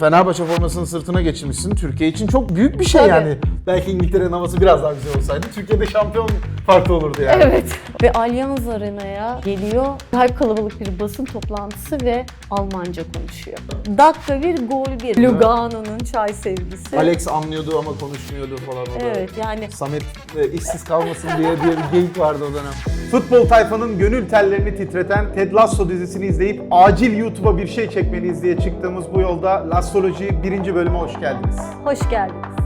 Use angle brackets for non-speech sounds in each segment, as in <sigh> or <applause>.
Fenerbahçe formasını sırtına geçirmişsin. Türkiye için çok büyük bir şey Tabii. yani. Belki İngiltere'nin havası biraz daha güzel olsaydı Türkiye'de şampiyon farklı olurdu yani. Evet. Ve Allianz Arena'ya geliyor. Gayet kalabalık bir basın toplantısı ve Almanca konuşuyor. Dakika bir, gol bir. Lugano'nun çay sevgisi. Alex anlıyordu ama konuşmuyordu falan. o da. Evet yani Samet e, işsiz kalmasın diye bir geyik vardı o dönem. Futbol tayfanın gönül tellerini titreten Ted Lasso dizisini izleyip acil YouTube'a bir şey çekmeliyiz diye çıktığımız bu yolda Lassology birinci bölüme hoş geldiniz. hoş geldiniz.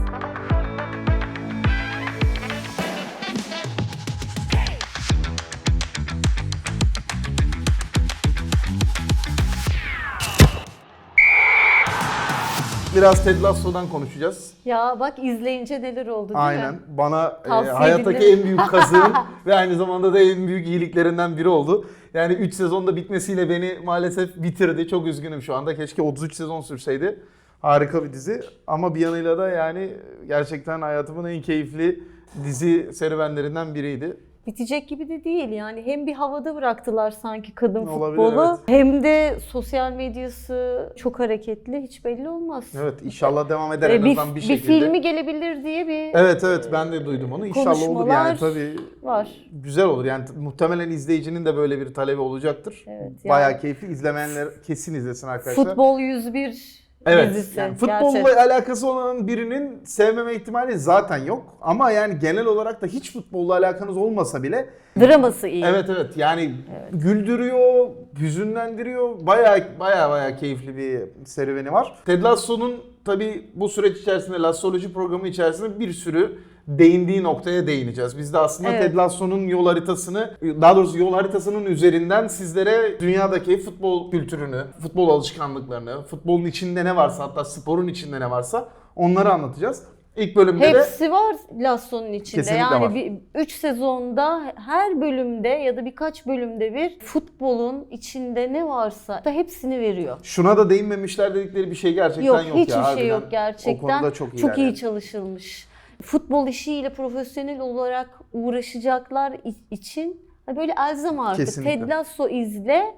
Biraz Ted Lasso'dan konuşacağız. Ya bak izleyince neler oldu değil Aynen. mi? Bana e, Tavsiye hayattaki edilir. en büyük kazığım <laughs> ve aynı zamanda da en büyük iyiliklerinden biri oldu. Yani 3 sezonda bitmesiyle beni maalesef bitirdi. Çok üzgünüm şu anda. Keşke 33 sezon sürseydi. Harika bir dizi. Ama bir yanıyla da yani gerçekten hayatımın en keyifli dizi serüvenlerinden biriydi. Bitecek gibi de değil yani hem bir havada bıraktılar sanki kadın Olabilir, futbolu evet. hem de sosyal medyası çok hareketli hiç belli olmaz. Evet inşallah devam eder Ee, en bir, azından bir bir şekilde. filmi gelebilir diye bir Evet evet ben de duydum onu. İnşallah olur yani tabii. var. Güzel olur yani muhtemelen izleyicinin de böyle bir talebi olacaktır. Evet, yani- Bayağı keyifli. İzlemeyenler kesin izlesin arkadaşlar. Futbol 101 Evet. dizisi. Yani futbolla gerçek. alakası olan birinin sevmeme ihtimali zaten yok. Ama yani genel olarak da hiç futbolla alakanız olmasa bile Draması iyi. evet evet yani güldürüyor, hüzünlendiriyor. Bayağı bayağı bayağı keyifli bir serüveni var. Ted Lasso'nun tabii bu süreç içerisinde Lassoloji programı içerisinde bir sürü değindiği noktaya değineceğiz. Biz de aslında Evet. Ted Lasso'nun yol haritasını, daha doğrusu yol haritasının üzerinden sizlere dünyadaki futbol kültürünü, futbol alışkanlıklarını, futbolun içinde ne varsa hatta sporun içinde ne varsa onları anlatacağız. İlk bölümde de Hepsi var Lasso'nun içinde. Kesinlikle yani var. bir 3 sezonda her bölümde ya da birkaç bölümde bir futbolun içinde ne varsa da hepsini veriyor. şuna da değinmemişler dedikleri bir şey gerçekten Yok, yok, hiçbir ya. şey harbiden. yok gerçekten. O konuda çok, çok iyiler iyi çalışılmış. Futbol işiyle profesyonel olarak uğraşacaklar i- için hani böyle elzem artık. Kesinlikle. Ted Lasso izle.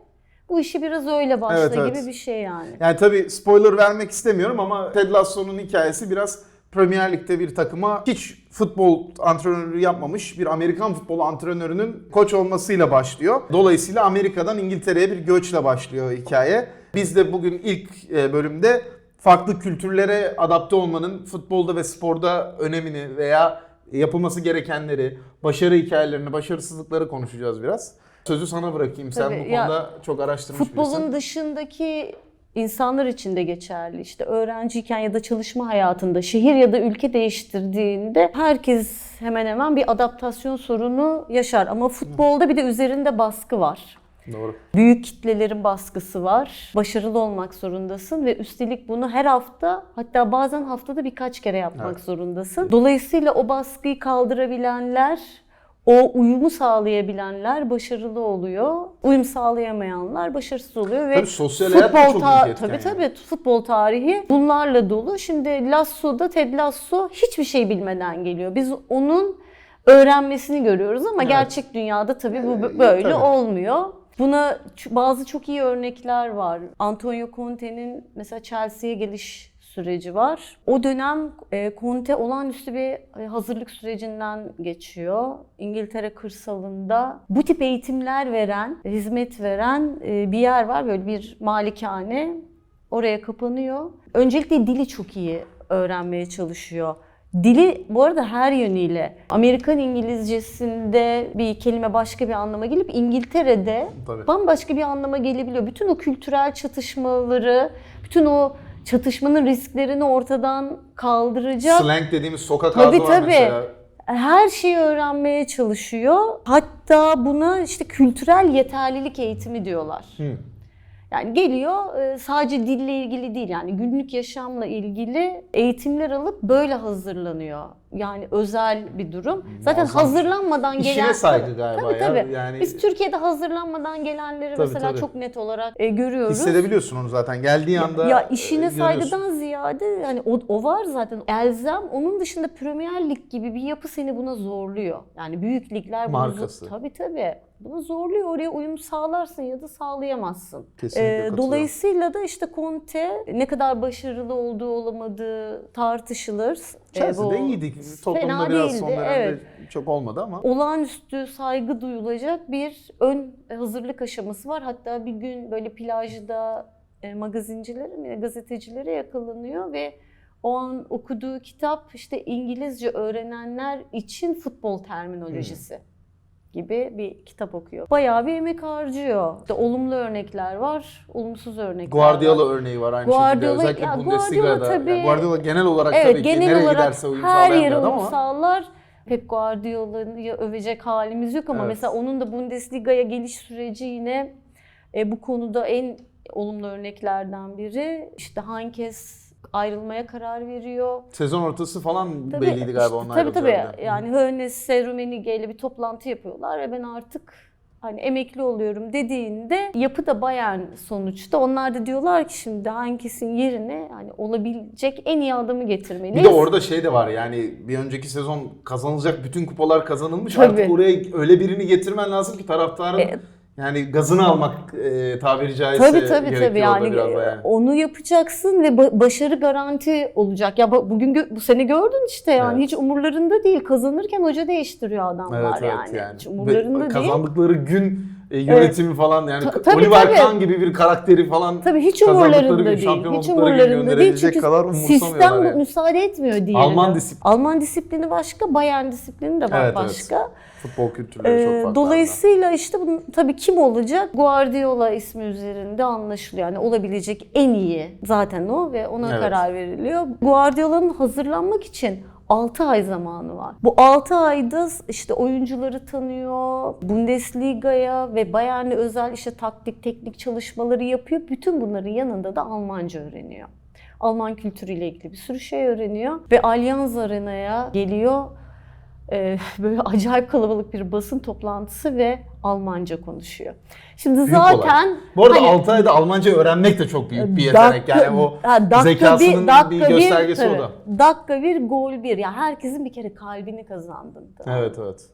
Bu işi biraz öyle başla Evet, evet. gibi bir şey yani. Yani tabii spoiler vermek istemiyorum ama Ted Lasso'nun hikayesi biraz Premier Lig'de bir takıma hiç futbol antrenörü yapmamış bir Amerikan futbol antrenörünün koç olmasıyla başlıyor. Dolayısıyla Amerika'dan İngiltere'ye bir göçle başlıyor hikaye. Biz de bugün ilk e, bölümde farklı kültürlere adapte olmanın futbolda ve sporda önemini veya yapılması gerekenleri, başarı hikayelerini, başarısızlıkları konuşacağız biraz. Sözü sana bırakayım. Sen Tabii, bu ya, konuda çok araştırmış Futbolun birisin. dışındaki insanlar için de geçerli. İşte öğrenciyken ya da çalışma hayatında şehir ya da ülke değiştirdiğinde herkes hemen hemen bir adaptasyon sorunu yaşar. Ama futbolda bir de üzerinde baskı var. Doğru. Büyük kitlelerin baskısı var. Başarılı olmak zorundasın ve üstelik bunu her hafta hatta bazen haftada birkaç kere yapmak Evet. zorundasın. Dolayısıyla o baskıyı kaldırabilenler, o uyumu sağlayabilenler başarılı oluyor. Uyum sağlayamayanlar başarısız oluyor ve Tabii sosyal hayat da çok etken tabii yani. tabii futbol tarihi bunlarla dolu. Şimdi Lasso'da Ted Lasso hiçbir şey bilmeden geliyor. Biz onun öğrenmesini görüyoruz ama Evet. gerçek dünyada tabii bu Ee, böyle tabii. olmuyor. Buna bazı çok iyi örnekler var. Antonio Conte'nin mesela Chelsea'ye geliş süreci var. O dönem e, Conte olağanüstü bir e, hazırlık sürecinden geçiyor. İngiltere kırsalında bu tip eğitimler veren, hizmet veren e, bir yer var. Böyle bir malikane. Oraya kapanıyor. Öncelikle dili çok iyi öğrenmeye çalışıyor. Dili bu arada her yönüyle Amerikan İngilizcesinde bir kelime başka bir anlama gelip İngiltere'de Tabii. bambaşka bir anlama gelebiliyor. Bütün o kültürel çatışmaları, bütün o çatışmanın risklerini ortadan kaldıracak Slang dediğimiz sokak Tabii, ağzı var tabii. mesela. her şeyi öğrenmeye çalışıyor. Hatta buna işte kültürel yeterlilik eğitimi diyorlar. Hı. Yani geliyor e, sadece dille ilgili değil yani günlük yaşamla ilgili eğitimler alıp böyle hazırlanıyor. Yani özel bir durum. Zaten Muazzam. hazırlanmadan gelen... İşine saygı galiba Tabii ya. tabii. Yani Biz Türkiye'de hazırlanmadan gelenleri Tabii, mesela tabii. çok net olarak e, görüyoruz. hissedebiliyorsun onu zaten. Geldiği anda Ya işine e, saygıdan ziyade hani o, o var zaten elzem. Onun dışında Premier Lig gibi bir yapı seni buna zorluyor. Yani büyük ligler bunu Markası. tabii tabii. Bunu zorluyor. Oraya uyum sağlarsın ya da sağlayamazsın. Kesinlikle Ee, dolayısıyla da işte Conte ne kadar başarılı olduğu olamadığı tartışılır. Chelsea'de bu iyiydik. Tottenham'da biraz değildi, son dönemde evet. çok olmadı ama. olağanüstü saygı duyulacak bir ön hazırlık aşaması var. Hatta bir gün böyle plajda e, magazincilere gazetecilere yakalanıyor ve o an okuduğu kitap işte İngilizce öğrenenler için futbol terminolojisi gibi bir kitap okuyor. Bayağı bir emek harcıyor. İşte olumlu örnekler var, olumsuz örnekler var. Guardiola örneği var aynı Guardiola- şekilde. Özellikle ya Bundesliga'da. Guardiola tabii- Yani Guardiola genel olarak Evet tabii ki genel nereye olarak giderse uyum her yere uyum sağlar. Pep Guardiola'yı övecek halimiz yok ama Evet. mesela onun da Bundesliga'ya geliş süreci yine e, bu konuda en olumlu örneklerden biri. İşte Hankes ayrılmaya karar veriyor. Sezon ortası falan Tabii, belliydi galiba onlar Tabii tabii. Yani Hönes, Rummenigge ile bir toplantı yapıyorlar ve ben artık hani emekli oluyorum dediğinde yapı da Bayern sonuçta. Onlar da diyorlar ki şimdi Hankes'in yerine hani olabilecek en iyi adamı getirmeliyiz. Bir de orada şey de var yani bir önceki sezon kazanılacak bütün kupalar kazanılmış. Tabii. Artık oraya öyle birini getirmen lazım ki taraftarın E, yani gazını almak e, tabiri caizse Tabii tabii tabii yani, biraz da yani. onu yapacaksın ve ba- başarı garanti olacak. Ya bugün gö- bu sene gördün işte yani Evet. hiç umurlarında değil. Kazanırken hoca değiştiriyor adamlar Evet evet yani. yani. Hiç Ve umurlarında değil. kazandıkları gün e, yönetimi falan yani Ta- tabii, Oliver tabii. Kahn gibi bir karakteri falan Tabii hiç umurlarında değil. Hiç umurlarında değil çünkü kadar sistem yani. müsaade etmiyor diye. Alman disiplini. Alman disiplini başka, Bayern disiplini de Evet, evet. başka. Futbol kültürleri çok Ee, farklı. dolayısıyla işte bunun, tabii kim olacak? Guardiola ismi üzerinde anlaşılıyor. Yani olabilecek en iyi zaten o ve ona Evet. karar veriliyor. Guardiola'nın hazırlanmak için 6 ay zamanı var. Bu 6 ayda işte oyuncuları tanıyor, Bundesliga'ya ve Bayern'e özel işte taktik, teknik çalışmaları yapıyor. Bütün bunların yanında da Almanca öğreniyor. Alman kültürüyle ilgili bir sürü şey öğreniyor ve Allianz Arena'ya geliyor. Ee, böyle <laughs> acayip kalabalık bir basın toplantısı ve Almanca konuşuyor. Şimdi Büyük zaten Bu arada hani- 6 ayda Almanca öğrenmek de çok büyük bir yetenek. Dakika- yani o ha, dakika zekasının bir, dakika göstergesi tabii. o da. Dakika bir, gol bir. Yani herkesin bir kere kalbini kazandın. Evet evet.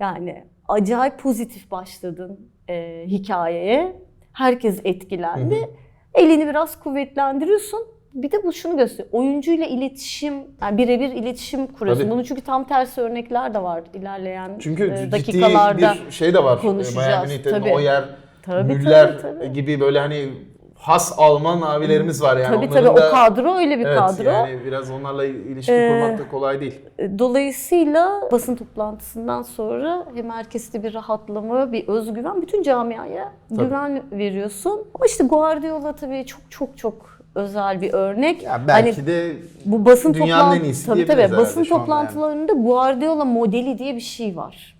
Yani acayip pozitif başladın e, hikayeye. Herkes etkilendi. Elini biraz kuvvetlendiriyorsun. Bir de bu şunu gösteriyor. Oyuncuyla iletişim, yani birebir iletişim kuruyorsun. Tabii. Bunun çünkü tam tersi örnekler de var ilerleyen Çünkü e, dakikalarda. bir şey de var. konuşacağız, Bayern Münih'te tabii. Neuer, Tabii, Müller tabii, tabii. gibi böyle hani has Alman abilerimiz var yani. tabii tabii o da- kadro öyle bir evet, kadro. yani biraz onlarla ilişki Ee, kurmak da kolay değil. Dolayısıyla basın toplantısından sonra hem herkeste bir rahatlama, bir özgüven, bütün camiaya Tabii. güven veriyorsun. Ama işte Guardiola tabii çok çok çok özel bir örnek. Ya belki hani de bu basın dünyanın en iyisi tabii tabii basın toplantılarında Guardiola modeli diye bir şey var.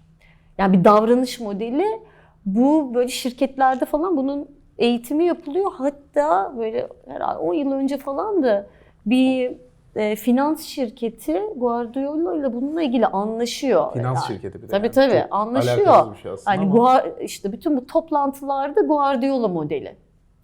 Yani bir davranış modeli. Bu böyle şirketlerde falan bunun eğitimi yapılıyor. Hatta böyle herhalde 10 yıl önce falan da bir e, finans şirketi Guardiola ile bununla ilgili anlaşıyor. finans Yani. şirketi bir de. Tabii yani. tabii Çok anlaşıyor. bir şey Hani ama. Guar- işte bütün bu toplantılarda Guardiola modeli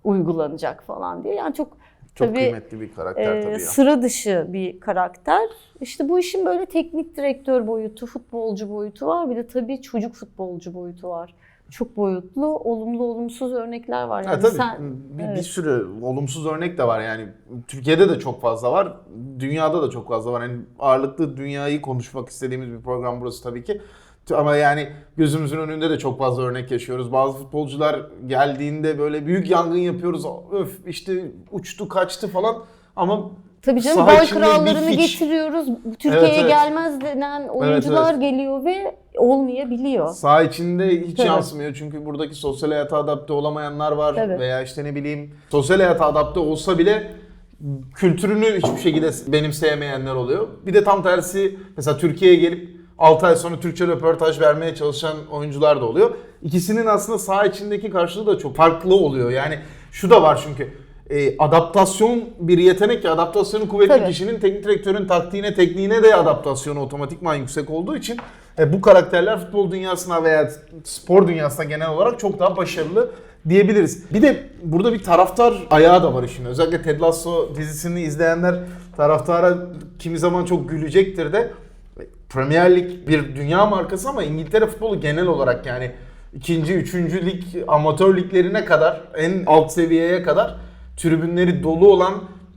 uygulanacak falan diye. Yani çok çok tabii, kıymetli bir karakter ee, tabii ya. sıra dışı bir karakter. İşte bu işin böyle teknik direktör boyutu, futbolcu boyutu var. Bir de tabii çocuk futbolcu boyutu var. Çok boyutlu, olumlu olumsuz örnekler var. Ha, Yani tabii sen bir, evet. bir sürü olumsuz örnek de var yani Türkiye'de de çok fazla var dünyada da çok fazla var yani ağırlıklı dünyayı konuşmak istediğimiz bir program burası tabii ki ama yani gözümüzün önünde de çok fazla örnek yaşıyoruz bazı futbolcular geldiğinde böyle büyük yangın yapıyoruz öf işte uçtu kaçtı falan ama Tabii canım saha içinde krallarını getiriyoruz. Türkiye'ye Evet, evet. gelmez denen oyuncular geliyor ve olmayabiliyor. Saha içinde hiç Tabii. yansımıyor çünkü buradaki sosyal hayata adapte olamayanlar var Tabii. veya işte ne bileyim sosyal hayata adapte olsa bile kültürünü hiçbir şekilde benimseyemeyenler oluyor. Bir de tam tersi mesela Türkiye'ye gelip 6 ay sonra Türkçe röportaj vermeye çalışan oyuncular da oluyor. İkisinin aslında saha içindeki karşılığı da çok farklı oluyor. Yani şu da var çünkü e, adaptasyon bir yetenek ya adaptasyonu kuvvetli Tabii. kişinin teknik direktörün taktiğine tekniğine de adaptasyonu otomatikman yüksek olduğu için e, bu karakterler futbol dünyasına veya spor dünyasına genel olarak çok daha başarılı diyebiliriz. Bir de burada bir taraftar ayağı da var işin. Özellikle Ted Lasso dizisini izleyenler taraftara kimi zaman çok gülecektir de Premier Lig bir dünya markası ama İngiltere futbolu genel olarak yani ikinci, üçüncü lig, amatör liglerine kadar, en alt seviyeye kadar tribünleri dolu olan,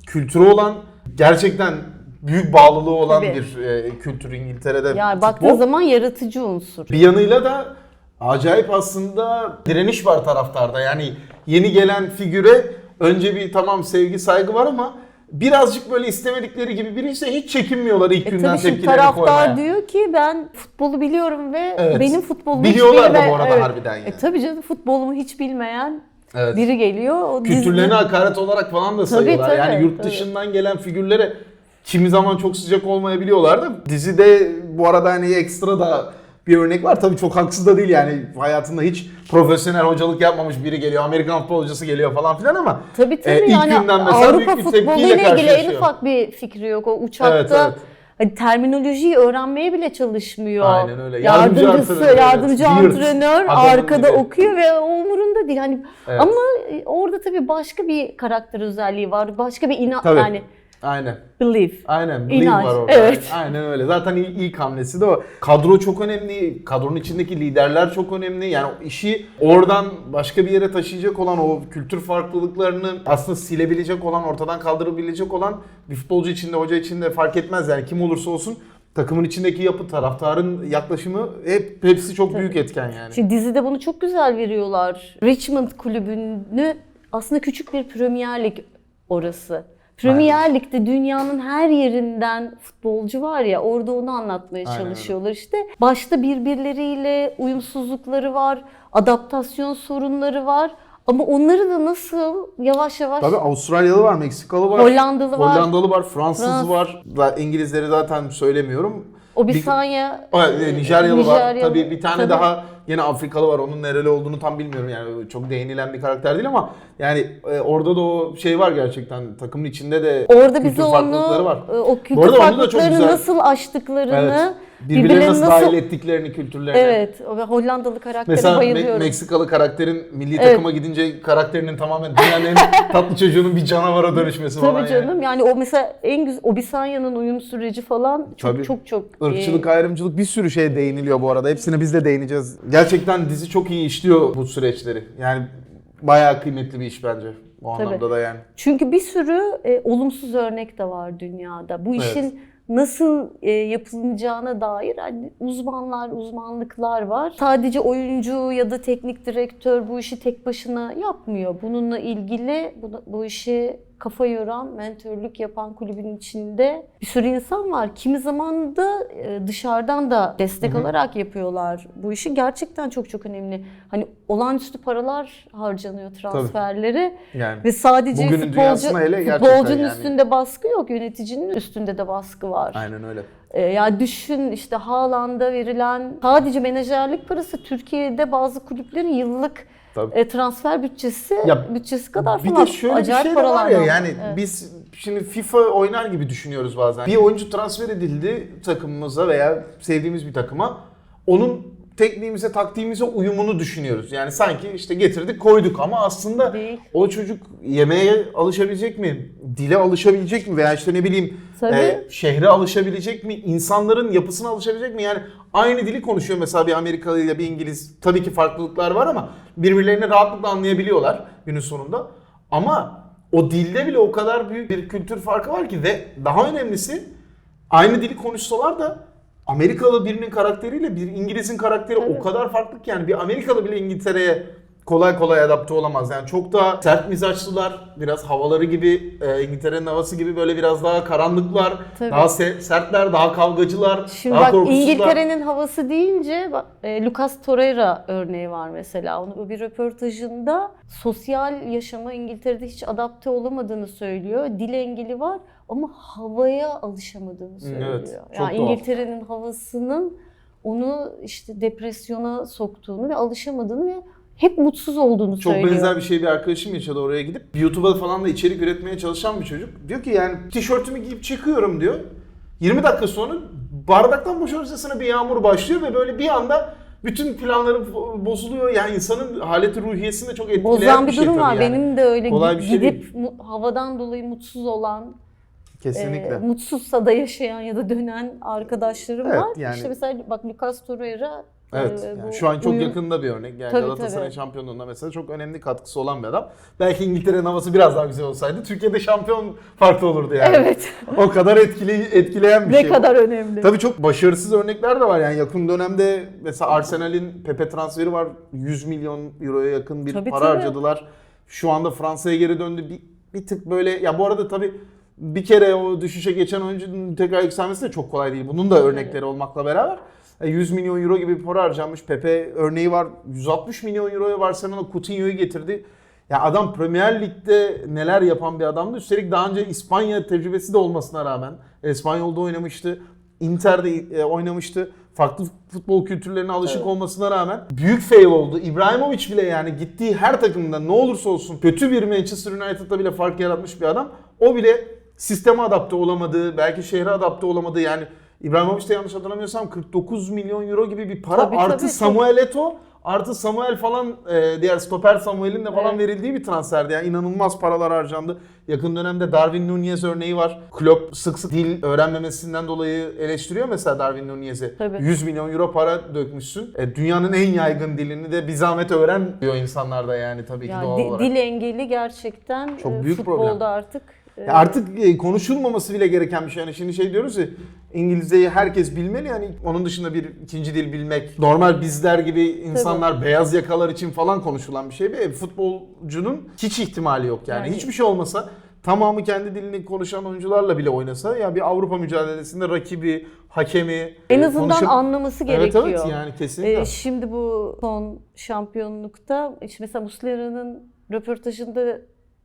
kültürü olan, gerçekten büyük bağlılığı olan Tabii. bir e, kültür İngiltere'de. Yani baktığın futbol. zaman yaratıcı unsur. Bir yanıyla da acayip aslında direniş var taraftarda. Yani yeni gelen figüre önce bir tamam sevgi saygı var ama birazcık böyle istemedikleri gibi biri ise hiç çekinmiyorlar ilk E günden tabii şimdi tepkilerini taraftar koymaya. diyor ki ben futbolu biliyorum ve Evet. benim futbolumu Biliyorlar hiç da bu arada harbiden yani. E tabii canım futbolumu hiç bilmeyen Evet. biri geliyor. O Kültürlerine dizide- hakaret olarak falan da sayıyorlar. tabii, yani yurt tabii. dışından gelen figürlere kimi zaman çok sıcak olmayabiliyorlar da dizide bu arada hani ekstra da bir örnek var. Tabii çok haksız da değil yani hayatında hiç profesyonel hocalık yapmamış biri geliyor. Amerikan futbol hocası geliyor falan filan ama Tabii tabii e, ilk yani günden mesela Avrupa büyük bir tepkiyle futboluyla ilgili en ufak bir fikri yok. O uçakta Evet, evet. hani terminolojiyi öğrenmeye bile çalışmıyor. Aynen öyle. Yardımcı Yardımcısı, antrenör, evet. yardımcı Weird. antrenör Adamın arkada biri. okuyor ve umurunda değil. Hani Evet. ama e, orada tabii başka bir karakter özelliği var. Başka bir inan Tabii. yani Aynen. belief. Aynen. Believe İnanç, var orada. evet. Aynen öyle. Zaten ilk, hamlesi de o. Kadro çok önemli. Kadronun içindeki liderler çok önemli. Yani işi oradan başka bir yere taşıyacak olan o kültür farklılıklarını aslında silebilecek olan, ortadan kaldırabilecek olan bir futbolcu içinde, hoca içinde fark etmez. Yani kim olursa olsun takımın içindeki yapı, taraftarın yaklaşımı hep hepsi çok büyük etken yani. Şimdi dizide bunu çok güzel veriyorlar. Richmond kulübünü aslında küçük bir Premier Lig orası. Premier Lig'de dünyanın her yerinden futbolcu var ya orada onu anlatmaya Aynen çalışıyorlar işte. Başta birbirleriyle uyumsuzlukları var, adaptasyon sorunları var. Ama onları da nasıl yavaş yavaş Tabii Avustralyalı var, Meksikalı var. Hollandalı var. Hollandalı var, Fransız Fransız. var. Da İngilizleri zaten söylemiyorum. O bir saniye Evet, Nijeryalı, var. Nijeryalı. Tabii bir tane Tabii. daha yine Afrikalı var. Onun nereli olduğunu tam bilmiyorum yani çok değinilen bir karakter değil ama yani e, orada da o şey var gerçekten takımın içinde de Orada kültür bize farklılıkları onu var. e, o Bu kültür arada onu da çok farklılıklarını güzel- nasıl aştıklarını, Evet. Birbirlerine nasıl dahil ettiklerini kültürlerine. Evet, o ve Hollandalı karaktere Mesela Me- bayılıyorum. Meksikalı karakterin milli takıma gidince karakterinin tamamen dünyanın en <laughs> tatlı çocuğunun bir canavara dönüşmesi falan Tabii yani. canım. Yani o mesela en güzel Obisanya'nın uyum süreci falan çok Tabii. çok çok Irkçılık, e, ayrımcılık bir sürü şeye değiniliyor bu arada. Hepsine biz de değineceğiz. Gerçekten dizi çok iyi işliyor bu süreçleri. Yani bayağı kıymetli bir iş bence. O Tabii. anlamda da yani. Çünkü bir sürü e, olumsuz örnek de var dünyada. Bu Evet. işin nasıl e, yapılacağına dair hani uzmanlar, uzmanlıklar var. Sadece oyuncu ya da teknik direktör bu işi tek başına yapmıyor. Bununla ilgili bu, bu işi kafa yoran, mentörlük yapan kulübün içinde bir sürü insan var. Kimi zaman da e, dışarıdan da destek alarak yapıyorlar. Bu işi gerçekten çok çok önemli. Hani olağanüstü paralar harcanıyor transferleri. Yani. Ve sadece futbolcu, hele futbolcunun yani. üstünde baskı yok, yöneticinin üstünde de baskı var. Aynen öyle. Ee, ya düşün işte Haaland'a verilen sadece menajerlik parası Türkiye'de bazı kulüplerin yıllık Tabii. e, transfer bütçesi Ya, bütçesi kadar Bir falan. de şöyle Acayip bir şey de var ya yani Evet. biz şimdi FIFA oynar gibi düşünüyoruz bazen. Bir oyuncu transfer edildi takımımıza veya sevdiğimiz bir takıma. Onun tekniğimize, taktiğimize uyumunu düşünüyoruz. Yani sanki işte getirdik koyduk ama aslında Değil. o çocuk yemeğe alışabilecek mi? Dile alışabilecek mi? Veya işte ne bileyim Tabii. e, şehre alışabilecek mi? İnsanların yapısına alışabilecek mi? Yani aynı dili konuşuyor mesela bir Amerikalı ile bir İngiliz. Tabii ki farklılıklar var ama birbirlerini rahatlıkla anlayabiliyorlar günün sonunda. Ama o dilde bile o kadar büyük bir kültür farkı var ki ve daha önemlisi aynı dili konuşsalar da Amerikalı birinin karakteriyle bir İngiliz'in karakteri Tabii. o kadar farklı ki yani bir Amerikalı bile İngiltere'ye kolay kolay adapte olamaz. Yani çok daha sert mizaçlılar, biraz havaları gibi, e, İngiltere'nin havası gibi böyle biraz daha karanlıklar, Tabii. daha se- sertler, daha kavgacılar, Şimdi daha bak korkusuzlar. İngiltere'nin havası deyince bak, e, Lucas Torreira örneği var mesela. Onu bir röportajında sosyal yaşama İngiltere'de hiç adapte olamadığını söylüyor. Dil engeli var ama havaya alışamadığını söylüyor. evet. Çok yani. İngiltere'nin havasının onu işte depresyona soktuğunu ve alışamadığını ve hep mutsuz olduğunu Çok söylüyor. benzer bir şey bir arkadaşım yaşadı oraya gidip YouTube'a falan da içerik üretmeye çalışan bir çocuk. Diyor ki yani tişörtümü giyip çıkıyorum diyor. 20 dakika sonra bardaktan boşarcasına bir yağmur başlıyor ve böyle bir anda bütün planları bo- bozuluyor. Yani insanın haleti ruhiyesini de çok etkileyen Bozan bir bir şey durum tabii var. yani. Benim de öyle Kolay gid- bir şey gidip havadan dolayı mutsuz olan, Kesinlikle. e, mutsuzsa da yaşayan ya da dönen arkadaşlarım Evet, var. yani- İşte mesela bak Lucas Torreira Evet. e, yani şu an çok uyum- yakında bir örnek. Yani Tabii, Galatasaray tabii. şampiyonluğunda mesela çok önemli katkısı olan bir adam. Belki İngiltere'nin havası biraz daha güzel olsaydı Türkiye'de şampiyon farklı olurdu yani. Evet. O kadar etkili etkileyen bir ne şey. bu. kadar önemli. Tabii çok başarısız örnekler de var yani yakın dönemde mesela Arsenal'in Pepe transferi var 100 milyon euroya yakın bir Tabii, para tabii. harcadılar. Şu anda Fransa'ya geri döndü bir, bir tık böyle ya bu arada tabii bir kere o düşüşe geçen oyuncunun tekrar yükselmesi de çok kolay değil. Bunun da örnekleri olmakla beraber. E, 100 milyon euro gibi bir para harcanmış. Pepe örneği var. 160 milyon euroya Barcelona Coutinho'yu getirdi. Ya adam Premier Lig'de neler yapan bir adamdı. Üstelik daha önce İspanya tecrübesi de olmasına rağmen İspanyol'da oynamıştı. Inter'de e, oynamıştı. Farklı futbol kültürlerine alışık Evet. olmasına rağmen büyük fail oldu. İbrahimovic bile yani gittiği her takımda ne olursa olsun kötü bir Manchester United'da bile fark yaratmış bir adam. O bile sisteme adapte olamadı, belki şehre adapte olamadı. Yani İbrahimovic de yanlış hatırlamıyorsam 49 milyon euro gibi bir para Tabii, artı tabii, çok- Samuel Eto'o artı Samuel falan e, diğer stoper Samuel'in de falan Evet. verildiği bir transferdi. Yani inanılmaz paralar harcandı. Yakın dönemde Darwin Nunez örneği var. Klopp sık sık dil öğrenmemesinden dolayı eleştiriyor mesela Darwin Nunez'i. Tabii. 100 milyon euro para dökmüşsün. E, dünyanın en yaygın dilini de bir zahmet öğren diyor insanlar da yani tabii ki Yani doğal di- olarak. dil engeli gerçekten Çok e, büyük futbolda problem. artık Ya artık e, konuşulmaması bile gereken bir şey. Yani şimdi şey diyoruz ya İngilizceyi herkes bilmeli. Yani onun dışında bir ikinci dil bilmek normal bizler gibi insanlar beyaz yakalar için falan konuşulan bir şey. Bir futbolcunun hiç ihtimali yok yani. Yani- Hiçbir şey olmasa tamamı kendi dilini konuşan oyuncularla bile oynasa ya bir Avrupa mücadelesinde rakibi, hakemi en e, azından konuşup- anlaması Evet gerekiyor. evet yani kesinlikle. Ee, şimdi bu son şampiyonlukta işte mesela Muslera'nın röportajında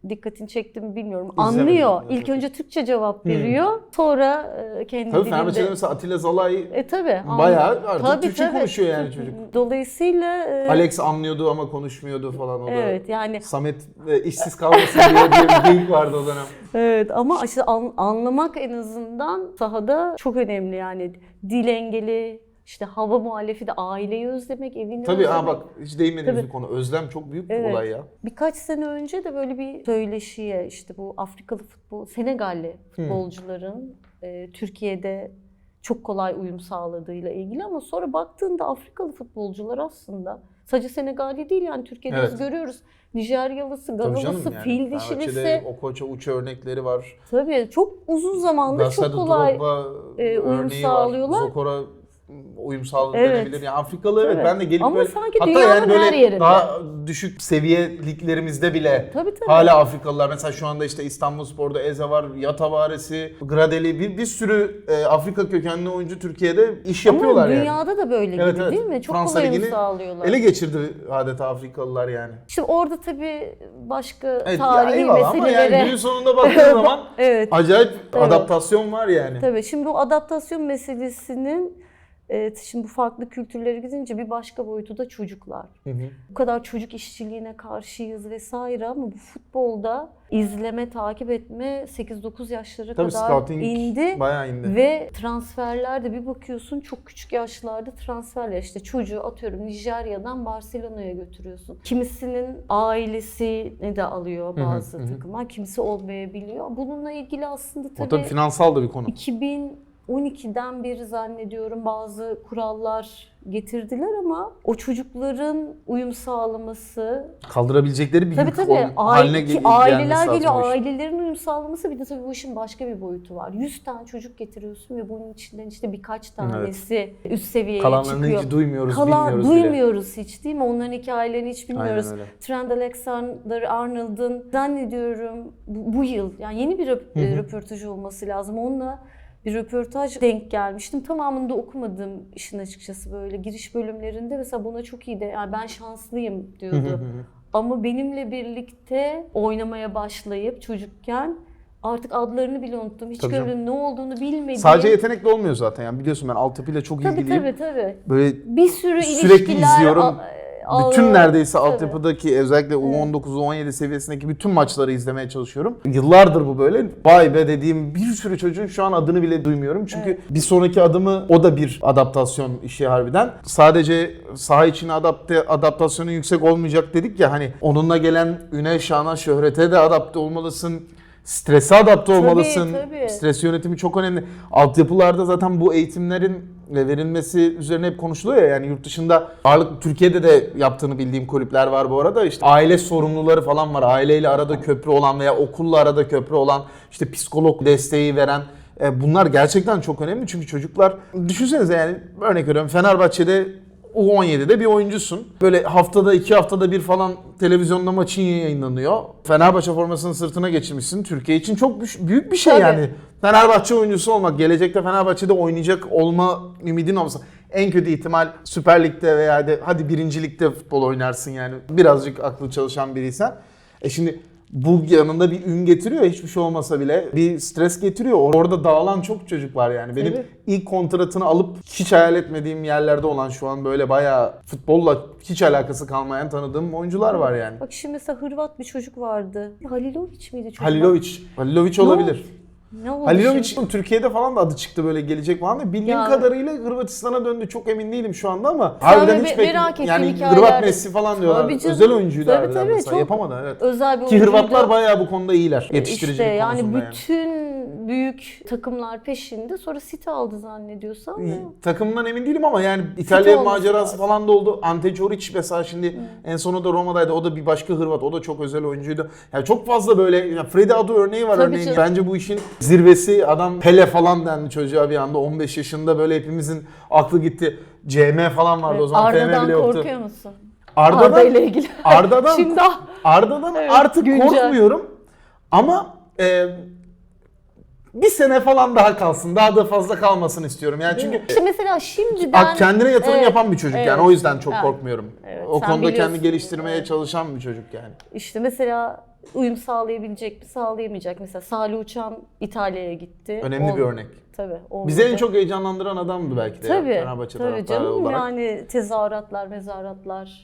dikkatini çekti mi bilmiyorum. İzlemedim Anlıyor. röportajı. İlk önce Türkçe cevap veriyor. Sonra e, kendi Tabii dilinde. Fenerbahçe'de mesela Atilla Zalai E tabi. bayağı artık Türkçe konuşuyor yani çocuk. Dolayısıyla e, Alex anlıyordu ama konuşmuyordu falan o da. evet yani Samet e, işsiz kalmasın diye, diye bir geyik vardı o dönem. <laughs> evet ama işte an- anlamak en azından sahada çok önemli yani dil engeli işte hava muhallefi de aileyi özlemek, evini Tabii özlemek. ha bak hiç değinmediğimiz Tabii. bir konu. Özlem çok büyük bir Evet. olay ya. Birkaç sene önce de böyle bir söyleşiye işte bu Afrikalı futbol, Senegalli futbolcuların e, Türkiye'de çok kolay uyum sağladığıyla ilgili ama sonra baktığında Afrikalı futbolcular aslında sadece Senegali değil yani Türkiye'de Evet. biz görüyoruz. Nijeryalısı, Ganalısı, yani. fil dişilisi. o koça uç örnekleri var. Tabii çok uzun zamandır çok Galatasaray'da kolay. Drogba e, uyum sağlıyorlar. var. Zokora uyum sağladı Evet. Yani Afrikalı evet Tabii. ben de gelip Ama böyle sanki hatta yani böyle her yerinde. daha düşük seviye liglerimizde bile Tabii tabii. hala Afrikalılar mesela şu anda işte İstanbulspor'da Eze var, Yatavaresi, Gradeli bir, bir sürü e, Afrika kökenli oyuncu Türkiye'de iş yapıyorlar ama yani. dünyada da böyle Evet, gibi evet. değil mi? Çok Fransa kolay uyum sağlıyorlar. Ele geçirdi adeta Afrikalılar yani. İşte orada tabii başka Evet, ya tarihi ama meselelere... yani günün sonunda baktığın <laughs> zaman evet. acayip Evet. adaptasyon var yani. Tabii şimdi bu adaptasyon meselesinin evet, şimdi bu farklı kültürlere gidince bir başka boyutu da çocuklar. Hı hı. Bu kadar çocuk işçiliğine karşıyız vesaire ama bu futbolda izleme, takip etme 8-9 yaşlara Tabii kadar indi. bayağı indi. Ve transferlerde bir bakıyorsun çok küçük yaşlarda transferler işte çocuğu atıyorum Nijerya'dan Barcelona'ya götürüyorsun. Kimisinin ailesini de alıyor bazı hı hı. takımlar, kimisi olmayabiliyor. Bununla ilgili aslında O tabii, tabii finansal da bir konu. 2012'den beri zannediyorum bazı kurallar getirdiler ama o çocukların uyum sağlaması Kaldırabilecekleri bir Tabii yük tabii. haline Aile, ki aileler geliyor. Ailelerin uyum sağlaması bir de tabii bu işin başka bir boyutu var. 100 tane çocuk getiriyorsun ve bunun içinden işte birkaç tanesi üst seviyeye Kalanlarını çıkıyor. hiç duymuyoruz, Kalan bilmiyoruz bile. duymuyoruz hiç değil mi? Onların hikayelerini hiç bilmiyoruz. Aynen öyle. Trent Alexander-Arnold'un zannediyorum bu, bu yıl yani yeni bir röp- röportaj olması lazım. Onunla bir röportaj denk gelmiştim. Tamamını da okumadım işin açıkçası böyle giriş bölümlerinde. Mesela buna çok iyi de yani ben şanslıyım diyordu. Ama benimle birlikte oynamaya başlayıp çocukken artık adlarını bile unuttum. Hiç Tabii görmedim ne olduğunu bilmediğim. Sadece yetenekle olmuyor zaten yani biliyorsun ben altyapıyla çok Tabii ilgiliyim. tabii tabii. Böyle Bir sürü Sürekli ilişkiler, izliyorum. a- bütün neredeyse tabii. altyapıdaki özellikle U19, U17 seviyesindeki bütün maçları izlemeye çalışıyorum. Yıllardır bu böyle. Vay be dediğim bir sürü çocuğun şu an adını bile duymuyorum. Çünkü bir sonraki adımı o da bir adaptasyon işi harbiden. Sadece saha içine adapte adaptasyonu yüksek olmayacak dedik ya hani onunla gelen üne, şana, şöhrete de adapte olmalısın. Strese adapte olmalısın. tabii. Stres yönetimi çok önemli. Altyapılarda zaten bu eğitimlerin verilmesi üzerine hep konuşuluyor ya yani yurt dışında ağırlık Türkiye'de de yaptığını bildiğim kulüpler var bu arada. İşte aile sorumluları falan var. Aileyle arada köprü olan veya okulla arada köprü olan işte psikolog desteği veren e, bunlar gerçekten çok önemli. Çünkü çocuklar düşünsenize yani örnek veriyorum Fenerbahçe'de U17'de bir oyuncusun. Böyle haftada iki haftada bir falan televizyonda maçın yayınlanıyor. Fenerbahçe formasını sırtına geçirmişsin. Türkiye için çok büyük- bir şey Tabii. yani. Fenerbahçe oyuncusu olmak, gelecekte Fenerbahçe'de oynayacak olma ümidin olması. En kötü ihtimal Süper Lig'de veya de hadi birincilikte futbol oynarsın yani. Birazcık aklı çalışan biriysen. E şimdi bu yanında bir ün getiriyor hiçbir şey olmasa bile. Bir stres getiriyor. Orada dağılan çok çocuk var yani. Benim Tabii. ilk kontratını alıp hiç hayal etmediğim yerlerde olan şu an böyle bayağı futbolla hiç alakası kalmayan tanıdığım oyuncular var yani. Bak şimdi mesela Hırvat bir çocuk vardı. Halilovic miydi çocuk? Halilovic. Halilovic olabilir. Ne oldu Halilovic şimdi? Türkiye'de falan da adı çıktı böyle gelecek falan da bildiğim Ya. kadarıyla Hırvatistan'a döndü. Çok emin değilim şu anda ama harbiden hiç me- merak ettiğim yani hikayeler- Hırvat Messi falan diyorlar. Tabii canım. Özel oyuncuydu Tabii, harbiden tabii, mesela. çok Yapamadı evet. Özel bir Ki Hırvatlar oyuncuydu. bayağı bu konuda iyiler. Yetiştiricilik İşte yani konusunda yani. bütün büyük takımlar peşinde. Sonra City aldı zannediyorsam. ve- Takımdan emin değilim ama yani İtalya olması macerası lazım. falan da oldu. Ante Ćorić mesela şimdi en sonu da Roma'daydı. O da bir başka Hırvat. O da çok özel oyuncuydu. Yani çok fazla böyle ya Freddy Adu örneği var Tabii örneğin. canım. Bence bu işin zirvesi adam Pele falan dendi çocuğa bir anda 15 yaşında böyle hepimizin aklı gitti. CM falan vardı o zaman FM Arda'dan bile yoktu. korkuyor musun? Arda'dan Arda ile ilgili. Arda'dan <laughs> Şimdi Arda'dan Evet, artık güncel. korkmuyorum. Ama e, bir sene falan daha kalsın. Daha da fazla kalmasın istiyorum. Yani çünkü işte mesela şimdiden kendine yatırım Evet, yapan bir çocuk evet, yani o yüzden çok evet. korkmuyorum. Evet, o sen konuda biliyorsun. kendi geliştirmeye çalışan bir çocuk yani. işte mesela uyum sağlayabilecek mi sağlayamayacak. Mesela Salih Uçan İtalya'ya gitti. Önemli bir örnek. Tabii. olmadı. Bize en çok heyecanlandıran adamdı belki de ya, Tabii, Fenerbahçe tabii canım olarak. yani tezahüratlar,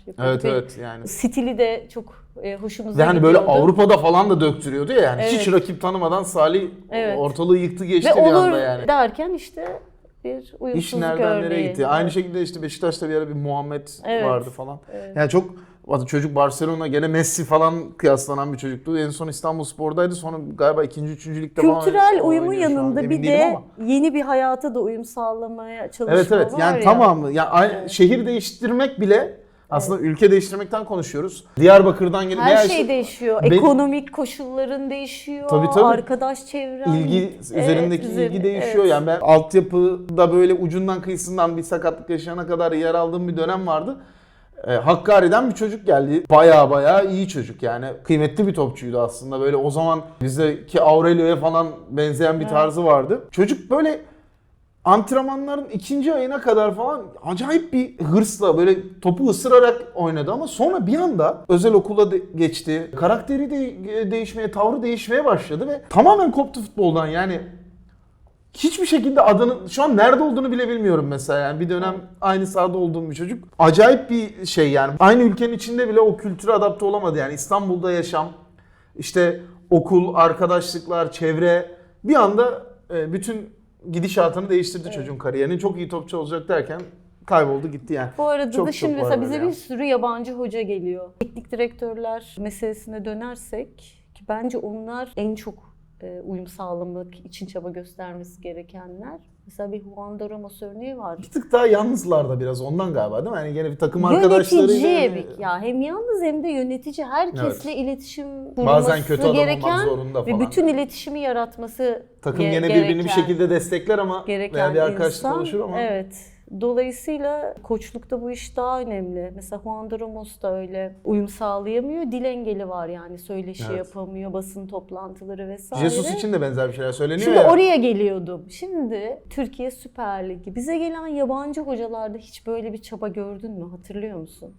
yapıyordu. Evet Ve evet yani. Stili de çok e, hoşumuza Ve hani böyle gidiyordu. Avrupa'da falan da döktürüyordu ya yani. Hiç Evet. rakip tanımadan Salih Evet. ortalığı yıktı geçti Ve bir anda yani. derken işte bir İş uyumsuzluk nereden örneği. nereye gitti? Aynı şekilde işte Beşiktaş'ta bir ara bir Muhammed Evet. vardı falan. Yani çok çocuk Barcelona gene Messi falan kıyaslanan bir çocuktu. En son İstanbul Spor'daydı. Sonra galiba ikinci, üçüncü ligde falan Kültürel uyumun yanında bir de ama. yeni bir hayata da uyum sağlamaya çalışma Evet evet yani ya. tamamı. Yani ay- şehir değiştirmek bile aslında ülke değiştirmekten konuşuyoruz. Diyarbakır'dan gelip Her şey işte değişiyor. Ben- Ekonomik koşulların değişiyor. Tabii, tabii. Arkadaş çevren. ilgi Evet, üzerindeki üzeri- ilgi değişiyor. evet. Yani ben altyapıda böyle ucundan kıyısından bir sakatlık yaşayana kadar yer aldığım bir dönem vardı. E, Hakkari'den bir çocuk geldi. Baya baya iyi çocuk yani. Kıymetli bir topçuydu aslında. Böyle o zaman bizdeki Aurelio'ya falan benzeyen bir tarzı vardı. Çocuk böyle antrenmanların ikinci ayına kadar falan acayip bir hırsla böyle topu ısırarak oynadı ama sonra bir anda özel okula de- geçti. Karakteri de değişmeye, tavrı değişmeye başladı ve tamamen koptu futboldan yani. Hiçbir şekilde adını şu an nerede olduğunu bile bilmiyorum mesela yani bir dönem aynı sahada olduğum bir çocuk. Acayip bir şey yani. Aynı ülkenin içinde bile o kültüre adapte olamadı yani İstanbul'da yaşam, işte okul, arkadaşlıklar, çevre bir anda e, bütün gidişatını değiştirdi çocuğun kariyerini. Çok iyi topçu olacak derken kayboldu gitti yani. Bu arada Çok da şimdi mesela bize ya. bir sürü yabancı hoca geliyor. Teknik direktörler meselesine dönersek ki bence onlar en çok uyum sağlamak için çaba göstermesi gerekenler. Mesela bir Juan de Ramos örneği var. Bir tık daha yalnızlar da biraz ondan galiba değil mi? Yani gene bir takım arkadaşlarıyla Yönetici bir- ya hem yalnız hem de yönetici herkesle iletişim kurması Bazen kötü adam olmak gereken zorunda ve falan. bütün iletişimi yaratması takım ge- gene birbirini bir şekilde destekler ama veya bir arkadaşlık oluşur ama Evet. Dolayısıyla koçlukta bu iş daha önemli. Mesela Juan de Ramos da öyle uyum sağlayamıyor. Dil engeli var yani söyleşi Evet. yapamıyor, basın toplantıları vesaire. Jesus için de benzer bir şeyler söyleniyor Şimdi ya. oraya geliyordum. Şimdi Türkiye Süper Ligi. Bize gelen yabancı hocalarda hiç böyle bir çaba gördün mü? Hatırlıyor musun?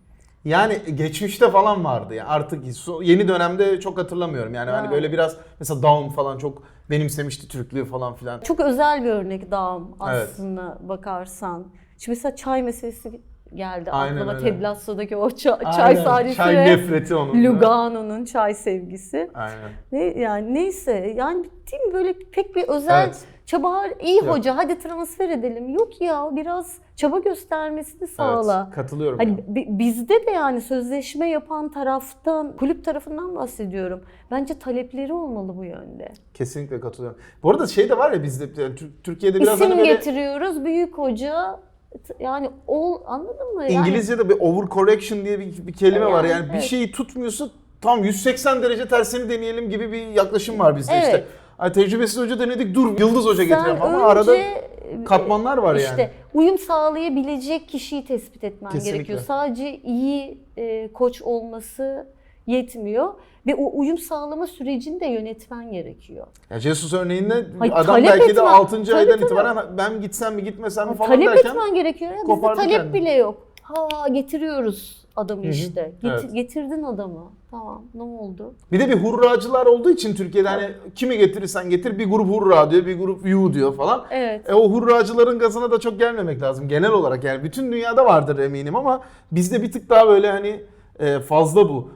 Yani geçmişte falan vardı yani artık yeni dönemde çok hatırlamıyorum. Yani hani Ha. böyle biraz mesela Daum falan çok benimsemişti Türklüğü falan filan. Çok özel bir örnek Evet. aslında bakarsan. Şimdi mesela çay meselesi geldi Aynen aklıma. öyle. Ted Lasso'daki o ça- çay Aynen, sahnesi Çay ve nefreti onun. Lugano'nun çay sevgisi. Aynen. Ne yani neyse yani değil mi böyle pek bir özel Evet. Çaba iyi Yok. hoca hadi transfer edelim. Yok ya biraz çaba göstermesini sağla. Evet, katılıyorum. Hani ya. bi- bizde de yani sözleşme yapan taraftan, kulüp tarafından bahsediyorum. Bence talepleri olmalı bu yönde. Kesinlikle katılıyorum. Bu arada şey de var ya bizde yani Tür- Türkiye'de biraz İsim hani böyle getiriyoruz, büyük hoca yani ol anladın mı? Yani İngilizce'de bir overcorrection diye bir, bir kelime var. Yani, Yani bir evet. şeyi tutmuyorsa tam 180 derece tersini deneyelim gibi bir yaklaşım var bizde Evet. işte. Ay, tecrübesiz hoca denedik dur yıldız hoca getirelim ama önce arada e, katmanlar var işte yani. uyum sağlayabilecek kişiyi tespit etmen Kesinlikle. gerekiyor. Sadece iyi e, koç olması yetmiyor ve o uyum sağlama sürecini de yönetmen gerekiyor. Ya Jesus örneğinde Hayır, adam talep belki de etmen- 6. Tabii, aydan tabii. itibaren ben gitsem mi gitmesem mi falan talep derken etmen gerekiyor. Ya. Bizde talep kendini. bile yok. Ha getiriyoruz adamı Hı hı. işte. Get- Evet. Getirdin adamı. Tamam ne oldu? bir de bir hurracılar olduğu için Türkiye'de hani kimi getirirsen getir bir grup hurra diyor bir grup you diyor falan. Evet. E o hurracıların gazına da çok gelmemek lazım genel olarak yani bütün dünyada vardır eminim ama bizde bir tık daha böyle hani e, fazla bu.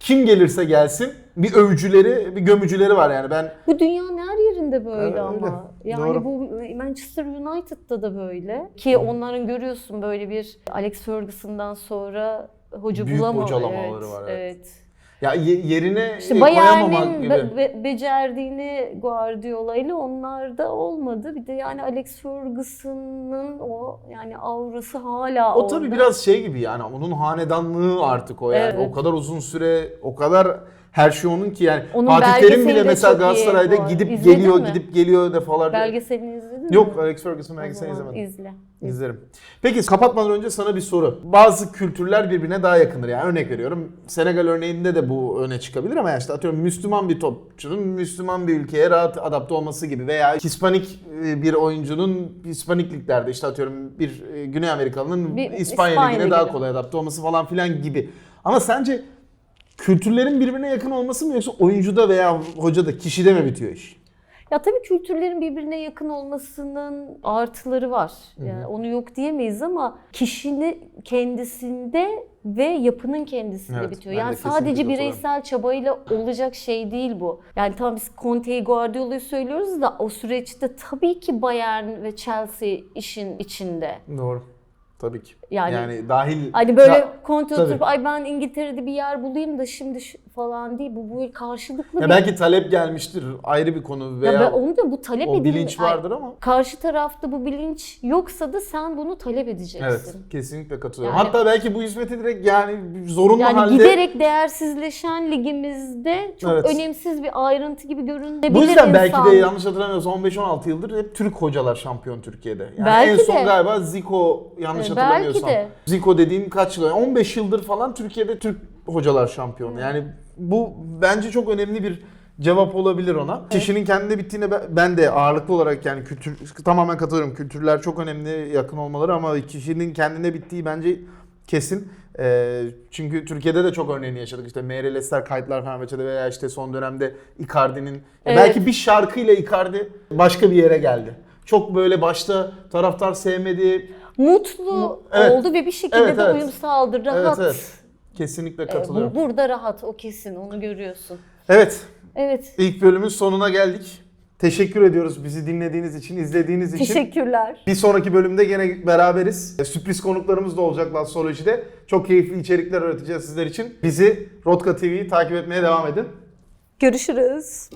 Kim gelirse gelsin bir övücüleri bir gömücüleri var yani ben Bu dünyanın her yerinde böyle Evet, ama. öyle. Yani Doğru. bu Manchester United'da da böyle. Ki onların görüyorsun böyle bir Alex Ferguson'dan sonra hoca Büyük bulama. bocalamaları var, evet. evet. Ya ye- yerine İşte e, koyamamak gibi. be- be- becerdiğini Guardiola ile onlarda olmadı. Bir de yani Alex Ferguson'ın o yani aurası hala O orada. tabii biraz şey gibi yani onun hanedanlığı artık o yani. Evet. O kadar uzun süre, o kadar her şey onun ki yani. Onun Fatih Terim bile mesela Galatasaray'da gidip İzledin geliyor, mi? gidip geliyor defalarca. Belgeselini mi? Yok Alex Ferguson O belgeselini zaman izlemedim. izle. İzlerim. Peki kapatmadan önce sana bir soru. Bazı kültürler birbirine daha yakındır. Yani örnek veriyorum. Senegal örneğinde de bu öne çıkabilir ama işte atıyorum Müslüman bir topçunun Müslüman bir ülkeye rahat adapte olması gibi veya Hispanik e, bir oyuncunun Hispanik liglerde işte atıyorum bir e, Güney Amerikalı'nın Bir İspanya, İspanya ligine daha kolay adapte olması falan filan gibi. Ama sence kültürlerin birbirine yakın olması mı yoksa oyuncuda veya hocada, kişide mi bitiyor iş? Ya tabii kültürlerin birbirine yakın olmasının artıları var. Yani onu yok diyemeyiz ama kişinin kendisinde ve yapının kendisinde Evet, bitiyor. Yani sadece bireysel çabayla olacak şey değil bu. Yani tamam biz Conte'yi Guardiola'yı söylüyoruz da o süreçte tabii ki Bayern ve Chelsea işin içinde. Doğru. Tabii ki. Yani- Yani, dahil... Hani böyle Ya- tabii. oturup ay ben İngiltere'de bir yer bulayım da şimdi falan değil. Bu böyle karşılıklı Ya bir... belki talep gelmiştir ayrı bir konu veya ya ben onu da bu talep o bilinç vardır ama. Karşı tarafta bu bilinç yoksa da sen bunu talep edeceksin. Evet, kesinlikle katılıyorum. Yani- Hatta belki bu hizmeti direkt yani zorunlu Yani halde giderek değersizleşen ligimizde çok Evet. önemsiz bir ayrıntı gibi görünebilir bu yüzden belki insan. de yanlış hatırlamıyorsam 15-16 yıldır hep Türk hocalar şampiyon Türkiye'de. Yani Belki en son de. galiba Zico yanlış E, hatırlamıyorsam. Belki de. Zico dediğim kaç yıl? 15 yıldır falan Türkiye'de Türk hocalar şampiyon. Yani bu bence çok önemli bir cevap olabilir ona. Kişinin kendine bittiğine ben- ben de ağırlıklı olarak yani kültür tamamen katılıyorum. Kültürler çok önemli yakın olmaları ama kişinin kendine bittiği bence kesin. Ee, çünkü Türkiye'de de çok örneğini yaşadık. İşte Ester kayıtlar Fenerbahçe'de veya işte son dönemde Icardi'nin Evet. belki bir şarkıyla Icardi başka bir yere geldi. Çok böyle başta taraftar sevmedi. Mutlu Evet. oldu ve bir şekilde Evet, de evet. uyum sağladı. Rahat. Evet evet. Kesinlikle E, katılıyorum. bu- burada rahat o kesin onu görüyorsun. Evet Evet. ilk bölümün sonuna geldik. Teşekkür ediyoruz bizi dinlediğiniz için, izlediğiniz için. Teşekkürler. Bir sonraki bölümde gene beraberiz. E, Sürpriz konuklarımız da olacak Lassoloji'de. Çok keyifli içerikler üreteceğiz sizler için. Bizi Rotka TV'yi takip etmeye devam edin. Görüşürüz.